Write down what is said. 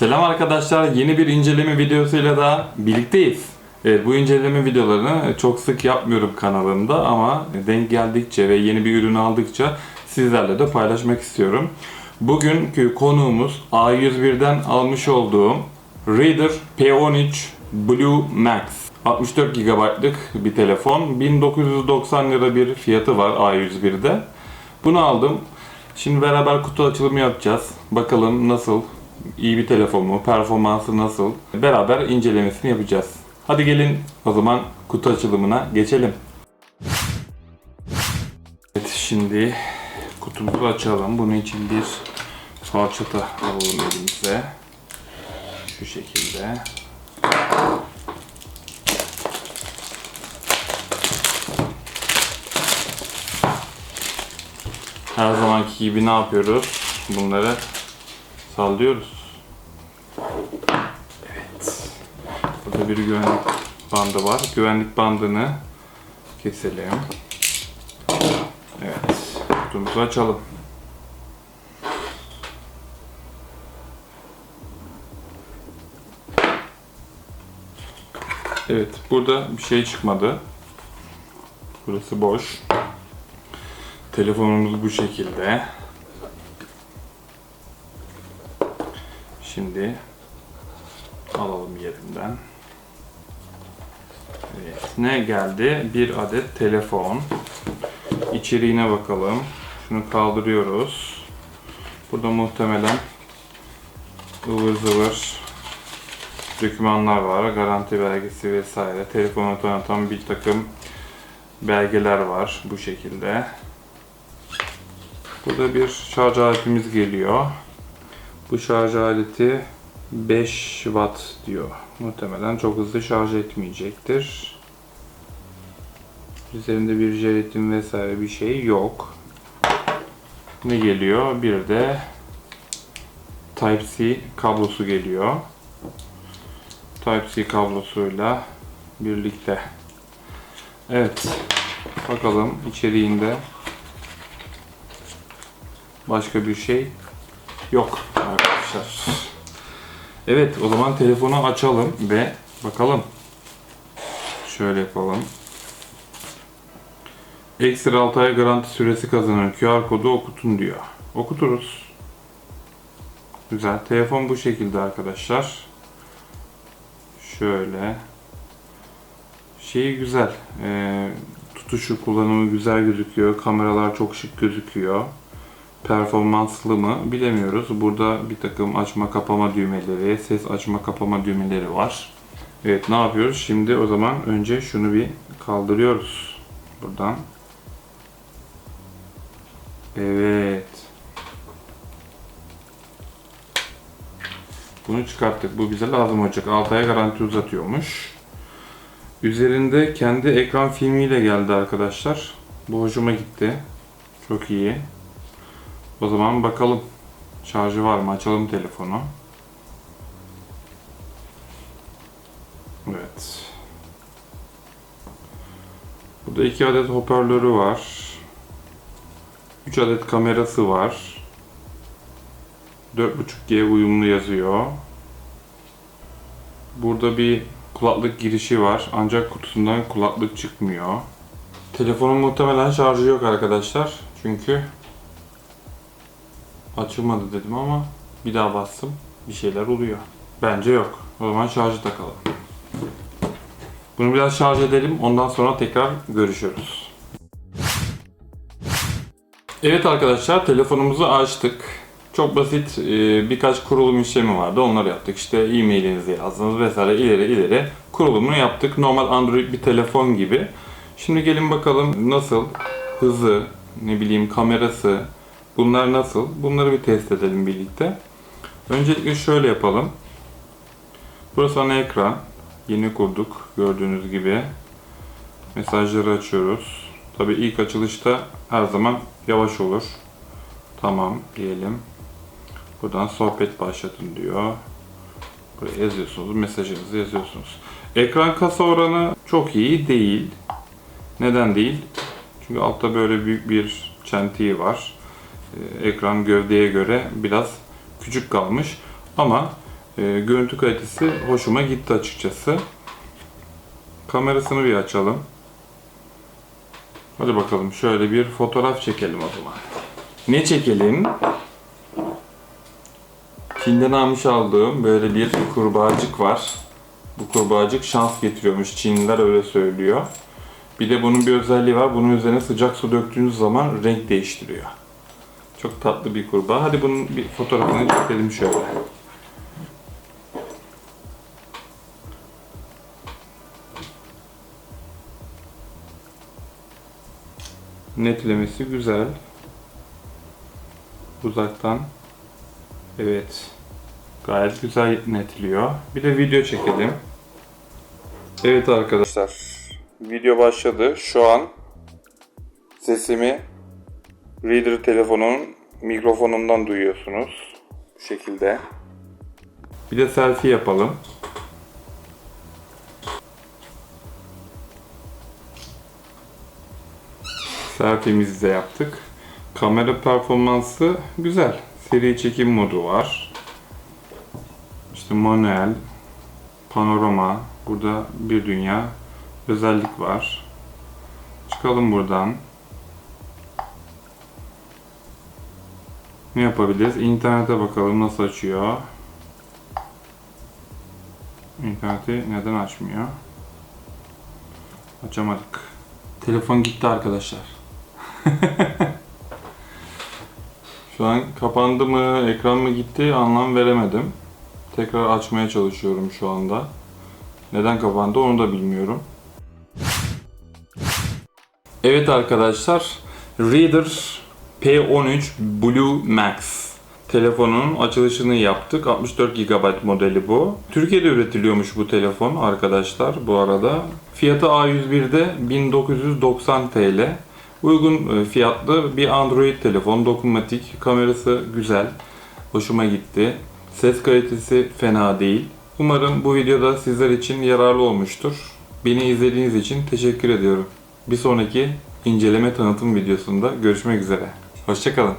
Selam arkadaşlar. Yeni bir inceleme videosuyla da birlikteyiz. Evet, bu inceleme videolarını çok sık yapmıyorum kanalımda ama denk geldikçe ve yeni bir ürün aldıkça sizlerle de paylaşmak istiyorum. Bugünkü konuğumuz A101'den almış olduğum Reader P13 Blue Max. 64 GB'lık bir telefon. 1990 lira bir fiyatı var A101'de. Bunu aldım. Şimdi beraber kutu açılımı yapacağız. Bakalım nasıl, iyi bir telefon mu, performansı nasıl? Beraber incelemesini yapacağız. Hadi gelin o zaman kutu açılımına geçelim. Evet şimdi kutumuzu açalım. Bunun için bir falçata alalım elimize. Şu şekilde. Her zamanki gibi ne yapıyoruz? Bunları sallıyoruz. Evet. Burada bir güvenlik bandı var. Güvenlik bandını keselim. Evet. Kutumuzu açalım. Evet. Burada bir şey çıkmadı. Burası boş. Telefonumuz bu şekilde. Şimdi alalım yerinden. Evet, ne geldi? Bir adet telefon. İçeriğine bakalım. Şunu kaldırıyoruz. Burada muhtemelen ıvır zıvır dokümanlar var. Garanti belgesi vesaire. Telefonu tanıtan bir takım belgeler var bu şekilde. Burada bir şarj aletimiz geliyor. Bu şarj aleti 5 watt diyor. Muhtemelen çok hızlı şarj etmeyecektir. Üzerinde bir jelatin vesaire bir şey yok. Ne geliyor? Bir de Type-C kablosu geliyor. Type-C kablosuyla birlikte. Evet. Bakalım içeriğinde başka bir şey yok arkadaşlar. Evet o zaman telefonu açalım ve bakalım. Şöyle yapalım. Ekstra 6 ay garanti süresi kazanan QR kodu okutun diyor. Okuturuz. Güzel. Telefon bu şekilde arkadaşlar. Şöyle. Şeyi güzel. Ee, tutuşu kullanımı güzel gözüküyor. Kameralar çok şık gözüküyor performanslı mı bilemiyoruz. Burada bir takım açma kapama düğmeleri, ses açma kapama düğmeleri var. Evet ne yapıyoruz? Şimdi o zaman önce şunu bir kaldırıyoruz. Buradan. Evet. Bunu çıkarttık. Bu bize lazım olacak. 6 ay garanti uzatıyormuş. Üzerinde kendi ekran filmiyle geldi arkadaşlar. Bu hoşuma gitti. Çok iyi. O zaman bakalım. Şarjı var mı? Açalım telefonu. Evet. Burada iki adet hoparlörü var. 3 adet kamerası var. 4.5G uyumlu yazıyor. Burada bir kulaklık girişi var. Ancak kutusundan kulaklık çıkmıyor. Telefonun muhtemelen şarjı yok arkadaşlar. Çünkü açılmadı dedim ama bir daha bastım. Bir şeyler oluyor. Bence yok. O zaman şarjı takalım. Bunu biraz şarj edelim. Ondan sonra tekrar görüşürüz. Evet arkadaşlar telefonumuzu açtık. Çok basit e, birkaç kurulum işlemi vardı. Onları yaptık. İşte e-mailinizi yazdınız vesaire ileri ileri kurulumunu yaptık. Normal Android bir telefon gibi. Şimdi gelin bakalım nasıl hızı, ne bileyim kamerası, Bunlar nasıl? Bunları bir test edelim birlikte. Öncelikle şöyle yapalım. Burası ana ekran. Yeni kurduk gördüğünüz gibi. Mesajları açıyoruz. Tabi ilk açılışta her zaman yavaş olur. Tamam diyelim. Buradan sohbet başlatın diyor. Buraya yazıyorsunuz. Mesajınızı yazıyorsunuz. Ekran kasa oranı çok iyi değil. Neden değil? Çünkü altta böyle büyük bir çentiği var. Ee, ekran gövdeye göre biraz küçük kalmış. Ama e, görüntü kalitesi hoşuma gitti açıkçası. Kamerasını bir açalım. Hadi bakalım şöyle bir fotoğraf çekelim o zaman. Ne çekelim? Çin'den almış aldığım böyle bir kurbağacık var. Bu kurbağacık şans getiriyormuş. Çinliler öyle söylüyor. Bir de bunun bir özelliği var. Bunun üzerine sıcak su döktüğünüz zaman renk değiştiriyor. Çok tatlı bir kurbağa. Hadi bunun bir fotoğrafını çekelim şöyle. Netlemesi güzel. Uzaktan. Evet. Gayet güzel netliyor. Bir de video çekelim. Evet arkadaşlar. Video başladı. Şu an sesimi Reader telefonun mikrofonundan duyuyorsunuz. Bu şekilde. Bir de selfie yapalım. Selfie'mizi de yaptık. Kamera performansı güzel. Seri çekim modu var. İşte manuel, panorama, burada bir dünya özellik var. Çıkalım buradan. Ne yapabiliriz? İnternete bakalım nasıl açıyor. İnterneti neden açmıyor? Açamadık. Telefon gitti arkadaşlar. Şu an kapandı mı, ekran mı gitti anlam veremedim. Tekrar açmaya çalışıyorum şu anda. Neden kapandı onu da bilmiyorum. Evet arkadaşlar, Reader P13 Blue Max telefonun açılışını yaptık. 64 GB modeli bu. Türkiye'de üretiliyormuş bu telefon arkadaşlar bu arada. Fiyatı A101'de 1990 TL. Uygun e, fiyatlı bir Android telefon, dokunmatik, kamerası güzel, hoşuma gitti. Ses kalitesi fena değil. Umarım bu videoda sizler için yararlı olmuştur. Beni izlediğiniz için teşekkür ediyorum. Bir sonraki inceleme tanıtım videosunda görüşmek üzere. Hoşçakalın.